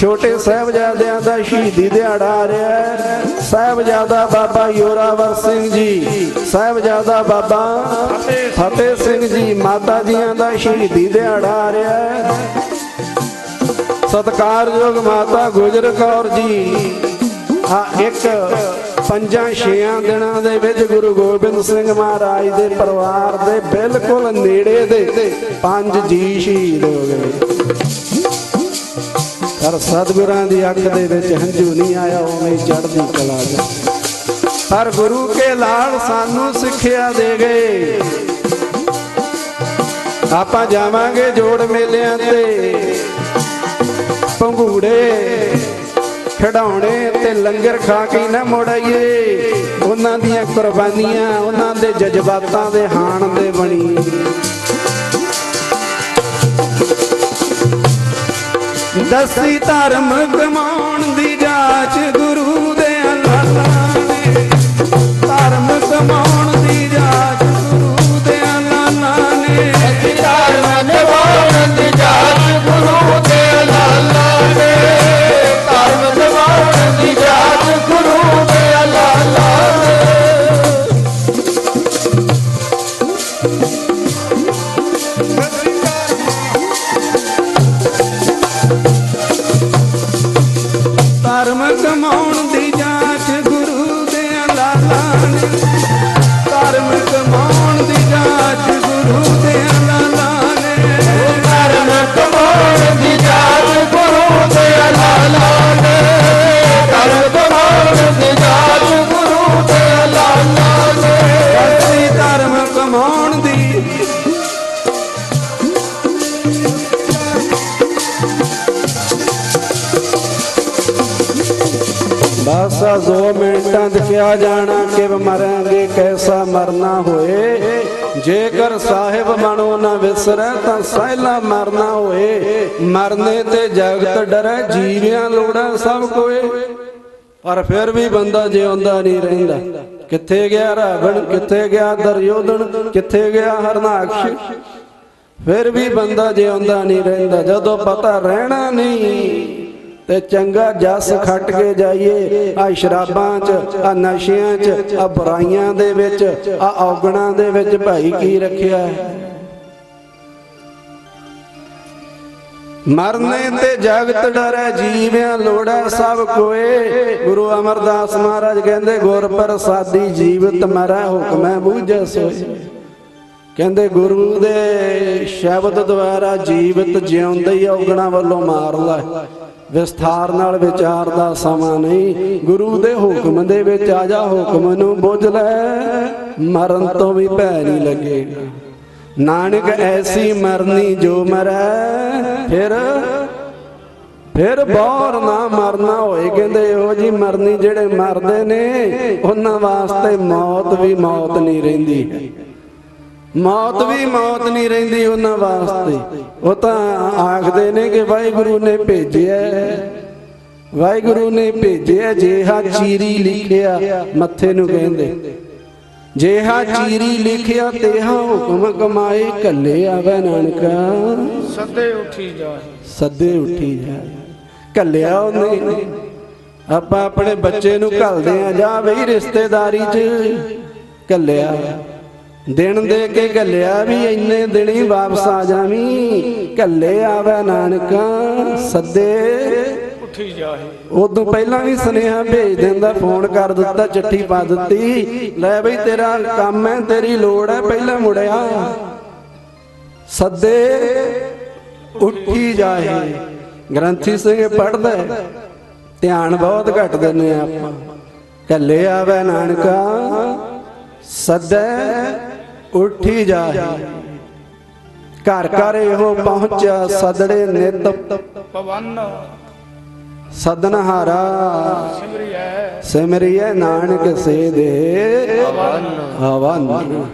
ਛੋਟੇ ਸਾਹਿਬਜ਼ਾਦਿਆਂ ਦਾ ਸ਼ਹੀਦੀ ਦਿਹਾੜਾ ਆ ਰਿਹਾ ਹੈ। ਸਾਹਿਬਜ਼ਾਦਾ ਬਾਬਾ ਯੋਰਾਵਰ ਸਿੰਘ ਜੀ, ਸਾਹਿਬਜ਼ਾਦਾ ਬਾਬਾ ਫਤਿਹ ਸਿੰਘ ਜੀ ਮਾਤਾ ਜੀਆਂ ਦਾ ਸ਼ਹੀਦੀ ਦਿਹਾੜਾ ਆ ਰਿਹਾ ਹੈ। ਸਤਿਕਾਰਯੋਗ ਮਾਤਾ ਗੁਜਰ ਕੌਰ ਜੀ, ਆ ਇੱਕ ਪੰਜਾਂ ਛੇਆਂ ਦਿਨਾਂ ਦੇ ਵਿੱਚ ਗੁਰੂ ਗੋਬਿੰਦ ਸਿੰਘ ਮਹਾਰਾਜ ਦੇ ਪਰਿਵਾਰ ਦੇ ਬਿਲਕੁਲ ਨੇੜੇ ਦੇ ਪੰਜ ਜੀ ਸ਼ਹੀਦ ਹੋ ਗਏ। ਪਰ ਸਤਿਗੁਰਾਂ ਦੀ ਅੱਖ ਦੇ ਵਿੱਚ ਹੰਝੂ ਨਹੀਂ ਆਇਆ, ਉਵੇਂ ਚੜ੍ਹਦੀ ਕਲਾ ਜਾ ਪਰ ਗੁਰੂ ਕੇ ਲਾਲ ਸਾਨੂੰ ਸਿੱਖਿਆ ਦੇ ਗਏ ਆਪਾਂ ਜਾਵਾਂਗੇ ਜੋੜ ਮੇਲਿਆਂ ਤੇ। ਪੰਘੂੜੇ ਖਿਡਾਉਣੇ ਤੇ ਲੰਗਰ ਖਾ ਕੇ ਨਾ ਮੋੜਾਈਏ ਉਹਨਾਂ ਦੀਆਂ ਕੁਰਬਾਨੀਆਂ, ਉਹਨਾਂ ਦੇ ਜਜ਼ਬਾਤਾਂ ਦੇ ਹਾਣ ਦੇ ਬਣੀ। ਦਸੀ ਧਰਮ ਕਮਾਉਣ ਦੀ ਜਾਚ ਗੁਰੂ ਦੇ ਲਾਲਾ ਨੇ। ਧਰਮ ਕਮਾਉਣ ਦੀ ਜਾਚ ਗੁਰੂ ਦੇ ਲਾਲਾ ਨੇ। ਬਸ ਆ ਦੋ ਮਿੰਟਾਂ ਚ ਕਿਹਾ ਜਾਣਾ ਕਿ ਮਰਾਂਗੇ, ਕੈਸਾ ਮਰਨਾ ਹੋਏ। ਜੇਕਰ ਸਾਹਿਬ ਬਣੋ ਨਾ ਵਿਸਰੈ, ਤਾਂ ਸਹਿਲਾ ਮਰਨਾ ਹੋਏ। ਮਰਨੇ ਤੇ ਜਗਤ ਡਰੈ, ਜੀਵਿਆਂ ਲੋੜਾਂ ਸਭ ਕੋਏ। ਪਰ ਫਿਰ ਵੀ ਬੰਦਾ ਜਿਉਂਦਾ ਨਹੀਂ ਰਹਿੰਦਾ। ਕਿੱਥੇ ਗਿਆ ਰਾਵਣ, ਕਿੱਥੇ ਗਿਆ ਦਰਯੋਧਨ, ਕਿੱਥੇ ਗਿਆ ਹਰਨਾਕਸ਼? ਫਿਰ ਵੀ ਬੰਦਾ ਜਿਉਂਦਾ ਨਹੀਂ ਰਹਿੰਦਾ। ਜਦੋਂ ਪਤਾ ਰਹਿਣਾ ਨਹੀਂ ਤੇ ਚੰਗਾ ਜਸ ਖੱਟ ਕੇ ਜਾਈਏ। ਆ ਸ਼ਰਾਬਾਂ 'ਚ ਆ ਨਸ਼ਿਆਂ 'ਚ ਆ ਬੁਰਾਈਆਂ ਦੇ ਵਿੱਚ ਆ ਔਗਣਾਂ ਦੇ ਵਿੱਚ ਭਾਈ ਕੀ ਰੱਖਿਆ ਹੈ? ਮਰਨੇ ਤੇ ਜਗਤ ਡਰੈ ਜੀਵਿਆਂ ਲੋੜੈ ਸਭ ਕੋਏ ਗੁਰੂ ਅਮਰਦਾਸ ਮਹਾਰਾਜ ਕਹਿੰਦੇ ਗੁਰ ਪ੍ਰਸਾਦੀ ਜੀਵਤ ਮਰੈ ਹੁਕਮੈ ਬੂਝੈ ਸੋਏ। ਕਹਿੰਦੇ ਗੁਰੂ ਦੇ ਸ਼ਬਦ ਦੁਆਰਾ ਜੀਵਤ ਜਿਉਂਦੇ ਹੀ ਔਗਣਾ ਵੱਲੋਂ ਮਾਰ ਲੈ ਵਿਸਥਾਰ ਨਾਲ ਵਿਚਾਰ ਦਾ ਸਮਾਂ ਨਹੀਂ। ਗੁਰੂ ਦੇ ਹੁਕਮ ਦੇ ਵਿੱਚ ਆ ਜਾ ਹੁਕਮ ਨੂੰ ਬੁੱਝ ਲੈ। ਮਰਨ ਤੋਂ ਵੀ ਭੈ ਨਹੀਂ ਲੱਗੇਗਾ। ਨਾਨਕ ਐਸੀ ਮਰਨੀ ਜੋ ਮਰੈ, ਫਿਰ ਫਿਰ ਬੌਰ ਨਾ ਮਰਨਾ ਹੋਏ। ਕਹਿੰਦੇ ਉਹ ਜੀ ਮਰਨੀ ਜਿਹੜੇ ਮਰਦੇ ਨੇ, ਉਹਨਾਂ ਵਾਸਤੇ ਮੌਤ ਵੀ ਮੌਤ ਨਹੀਂ ਰਹਿੰਦੀ। ਮੌਤ ਵੀ ਮੌਤ ਨਹੀਂ ਰਹਿੰਦੀ ਉਹਨਾਂ ਵਾਸਤੇ। ਉਹ ਤਾਂ ਆਖਦੇ ਨੇ ਕਿ ਵਾਹਿਗੁਰੂ ਨੇ ਭੇਜਿਆ। ਵਾਹਿਗੁਰੂ ਨੇ ਭੇਜਿਆ ਜਿਹਾ ਚੀਰੀ ਲਿਖਿਆ ਮੱਥੇ ਨੂੰ ਕਹਿੰਦੇ। ਜਿਹਾ ਚੀਰੀ ਲਿਖਿਆ ਤੇਹਾ ਹੁਕਮ ਕਮਾਏ ਕੱਲੇ ਆਵੇ ਨਾਨਕਾ। ਸੱਦੇ ਉੱਠੀ ਜਾ ਸੱਦੇ ਉੱਠੀ ਜਾ ਕੱਲਿਆ ਉਹਨੇ। ਆਪਾਂ ਆਪਣੇ ਬੱਚੇ ਨੂੰ ਘੱਲਦੇ ਆ ਜਾ ਬਈ ਰਿਸ਼ਤੇਦਾਰੀ 'ਚ। ਕੱਲਿਆ ਦਿਨ ਦੇ ਕੇ ਘੱਲਿਆ ਵੀ ਇੰਨੇ ਦਿਨੀ ਵਾਪਸ ਆ ਜਾਵੀਂ। ਕੱਲੇ ਆਵੇ ਨਾਨਕਾ ਸੱਦੇ। ਉੱਠੀ ਜਾਏ ਉਦੋਂ ਪਹਿਲਾਂ ਵੀ ਸੁਨੇਹਾ ਭੇਜ ਦਿੰਦਾ ਫੋਨ ਕਰ ਦਿੱਤਾ ਚਿੱਠੀ ਪਾ ਦਿੱਤੀ। ਲੈ ਬਈ ਤੇਰਾ ਕੰਮ ਹੈ ਤੇਰੀ ਲੋੜ ਹੈ ਪਹਿਲਾਂ ਮੁੜਿਆ। ਸੱਦੇ ਉੱਠੀ ਜਾਏ ਗ੍ਰੰਥੀ ਸਿੰਘ ਪੜਦਾ ਧਿਆਨ ਬਹੁਤ ਘੱਟ ਦਿੰਨੇ ਆਪਾਂ। ਕੱਲੇ ਆਵੇ ਨਾਨਕਾ ਸੱਦੇ। ਉੱਠੀ ਜਾਏ। ਘਰ ਘਰ ਇਹੋ ਪਹੁੰਚਿਆ ਸਦੜੇ ਨਿਤ। ਪਵਨ। ਸਦਨਹਾਰਾ ਸਿਮਰਿਐ। ਸਿਮਰਿਐ ਨਾਨਕ ਸੇ ਦੇ ਪਵਨ ਹਵਨ।